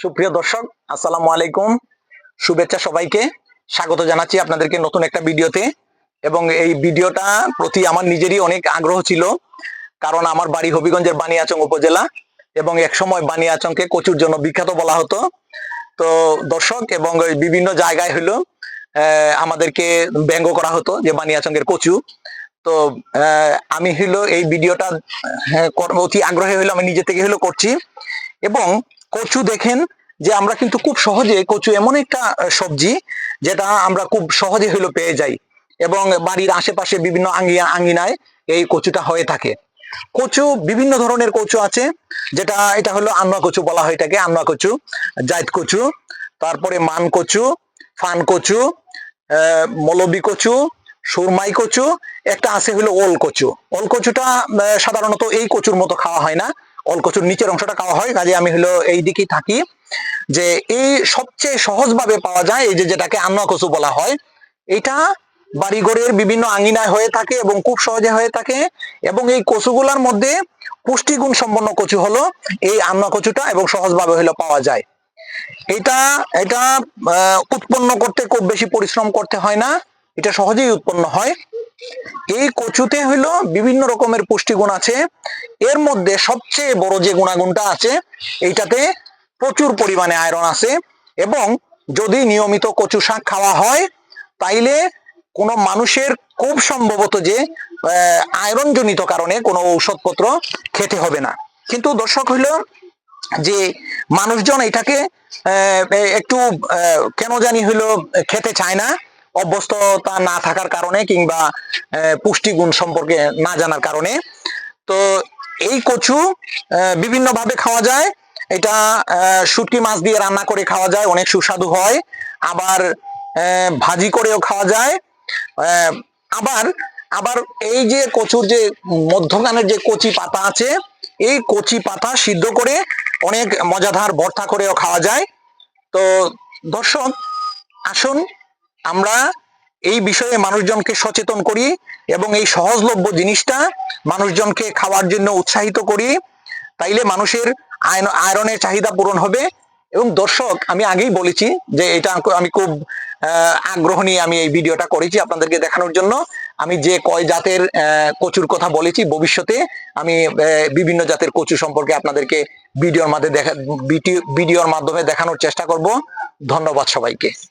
সুপ্রিয় দর্শক, আসসালামু আলাইকুম। শুভেচ্ছা সবাইকে। স্বাগত জানাচ্ছি আপনাদেরকে নতুন একটা ভিডিওতে। এবং এই ভিডিওটা প্রতি আমার নিজেরই অনেক আগ্রহ ছিল। কারণ আমার বাড়ি হবিগঞ্জের বানিয়াচং উপজেলা। এবং এক সময় বানিয়াচংকে কচুর জন্য বিখ্যাত বলা হতো। তো দর্শক, এবং বিভিন্ন জায়গায় হলো আমাদেরকে ব্যঙ্গ করা হতো যে বানিয়াচংয়ের কচু। তো আমি হলো এই ভিডিওটা অতি আগ্রহী হলো আমি নিজে থেকে হলো করছি। এবং কচু দেখেন যে আমরা কিন্তু খুব সহজে কচু এমন একটা সবজি যেটা আমরা খুব সহজে হইল পেয়ে যাই। এবং বাড়ির আশেপাশে বিভিন্ন আঙ্গিয়া আঙ্গিনায় এই কচুটা হয়ে থাকে। কচু, বিভিন্ন ধরনের কচু আছে, যেটা, এটা হলো আন্না কচু বলা হয় এটাকে আন্না কচু জাইত কচু, তারপরে মান কচু, ফান কচু মৌলবি কচু, সুরমাই কচু, একটা আছে হলো ওল কচু। ওল কচুটা সাধারণত এই কচুর মতো খাওয়া হয় না। ওল কচুর নিচের অংশটা খাওয়া হয়, কাজে আমি হলো এই দিকেই থাকি, যে এই সবচেয়ে সহজভাবে পাওয়া যায় এই যে যেটাকে আন্না কচু বলা হয়। এটা বাড়িঘরের বিভিন্ন আঙ্গিনায় হয়ে থাকে এবং খুব সহজে হয়ে থাকে এবং এই কচুগুলার মধ্যে পুষ্টিগুণ সম্পন্ন কচু হলো এই আন্না কচুটা এবং সহজভাবে হলো পাওয়া যায়। এটা এটা উৎপন্ন করতে খুব বেশি পরিশ্রম করতে হয় না, এটা সহজেই উৎপন্ন হয়। এই কচুতে হইল বিভিন্ন রকমের পুষ্টিগুণ আছে। এর মধ্যে সবচেয়ে বড় যে গুণাগুণটা আছে, এইটাতে প্রচুর পরিমাণে আয়রন আছে এবং যদি নিয়মিত কচু শাক খাওয়া হয়, তাইলে কোনো মানুষের খুব সম্ভবত যে আয়রন জনিত কারণে কোনো ঔষধপত্র খেতে হবে না। কিন্তু দর্শক হইল যে, মানুষজন এটাকে একটু কেন জানি হইল খেতে চায় না। অভ্যস্ততা না থাকার কারণে কিংবা পুষ্টি গুণ সম্পর্কে না জানার কারণে। তো এই কচু বিভিন্ন ভাবে খাওয়া যায়। এটা শুটকি মাছ দিয়ে রান্না করে খাওয়া যায়, অনেক সুস্বাদু হয়। আবার ভাজি করেও খাওয়া যায়। আবার আবার এই যে কচুর যে মধ্যখানের যে কচি পাতা আছে, এই কচি পাতা সিদ্ধ করে অনেক মজাদার ভর্তা করেও খাওয়া যায়। তো দর্শক, আসুন আমরা এই বিষয়ে মানুষজনকে সচেতন করি এবং এই সহজলভ্য জিনিসটা মানুষজনকে খাওয়ার জন্য উৎসাহিত করি। তাইলে মানুষের আয়ন- আয়রনের চাহিদা পূরণ হবে এবং দর্শক, আমি আগেই বলেছি যে এটা আমি খুব আগ্রহ নিয়ে আমি এই ভিডিওটা করেছি আপনাদেরকে দেখানোর জন্য। আমি যে কয় জাতের কচুর কথা বলেছি, ভবিষ্যতে আমি বিভিন্ন জাতের কচু সম্পর্কে আপনাদেরকে ভিডিওর মাধ্যমে দেখা, ভিডিও- ভিডিওর মাধ্যমে দেখানোর চেষ্টা করব। ধন্যবাদ সবাইকে।